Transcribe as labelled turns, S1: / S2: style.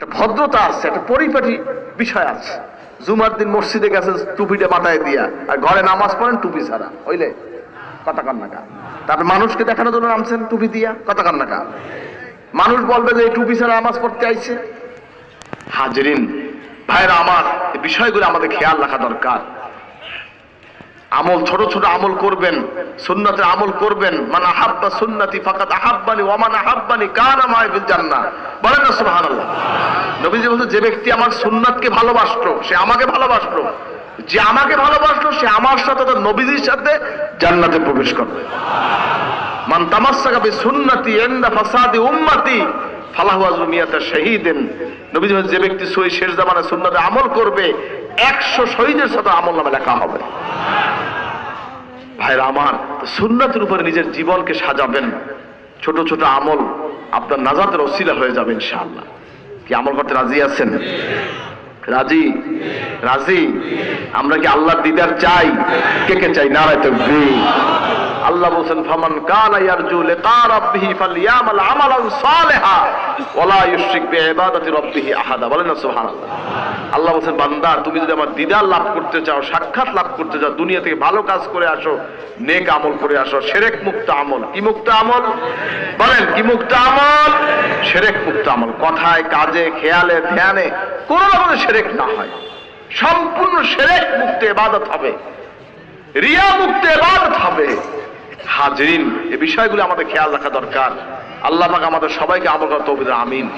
S1: একটা ভদ্রতা আছে, একটা পরিপাটি বিষয় আছে। জুমার দিন মসজিদে গেছে, টুপিটা মাথায় দিয়া, আর ঘরে নামাজ পড়েন, টুপি ছাড়া। হইলে কথা কান্নাকা তারপর মানুষকে দেখানোর জন্য নামছেন, টুপি দিয়া, কথা কান্নাকা মানুষ বলবে যে এই টুপি ছাড়া নামাজ পড়তে আইছে। হাজরিন, ভাইরা আমার, এই বিষয়গুলো আমাদের খেয়াল রাখা দরকার। আমল, ছোট ছোট আমল করবেন, সুন্নাতের আমল করবেন। মান আহাব্বা সুন্নতি ফাকাত আহাব্বানি ওয়ামান আহাব্বানি মাই ফিল জান্নাহ। বলেন না সুবহানাল্লাহ। নবীজি বলছেন যে ব্যক্তি আমার সুন্নাতকে ভালোবাসলো, সে আমাকে ভালোবাসলো। যে আমাকে ভালোবাসলো, সে আমার সাথে তার নবীজির সাথে জান্নাতে প্রবেশ করবে। মান ইনদা ফাসাদি উম্মতি যে ব্যক্তি শেষ সুন্নাতে আমল করবে, একশো শহীদের সাথে আমল নামে লেখা হবে। ভাইরা আমার, সুন্নাতের উপরে নিজের জীবনকে সাজাবেন। ছোট ছোট আমল আপনার নাজাতের অসিলা হয়ে যাবে ইনশাআল্লাহ। কি আমল করতে রাজি আছেন? রাজি? রাজি? আমরা কি আল্লাহর দিদার চাই? কে কে চাই? নারায় তো আল্লাহ বলছেন, ফামান কানা ইয়ারজু লিকা রাব্বিহি ফালইয়ামাল আমালান সালিহা ওয়ালা ইউশরিক বিইবাদাতি রাব্বিহি আহাদা। বলেন না, সুবহানাল্লাহ। আল্লাহ বলছেন, বান্দা তুমি যদি আমার দিদার লাভ করতে চাও, সাক্ষাৎ লাভ করতে চাও, দুনিয়া থেকে ভালো কাজ করে আসো, নেক আমল করে আসো, সেরেক মুক্ত আমল। কি মুক্ত আমল? বলেন, কি মুক্ত আমল? সেরেক মুক্ত আমল। কথায়, কাজে, খেয়ালে, ধ্যানে কোন রকমের সেরেক না হয়। সম্পূর্ণ সেরেক মুক্ত এবাদত হবে। রিয়া মুক্ত এবাদত হবে। হাজরিন এই বিষয়গুলো আমাদের খেয়াল রাখা দরকার। আল্লাহ আমাদের সবাইকে আমল হবে আমিন।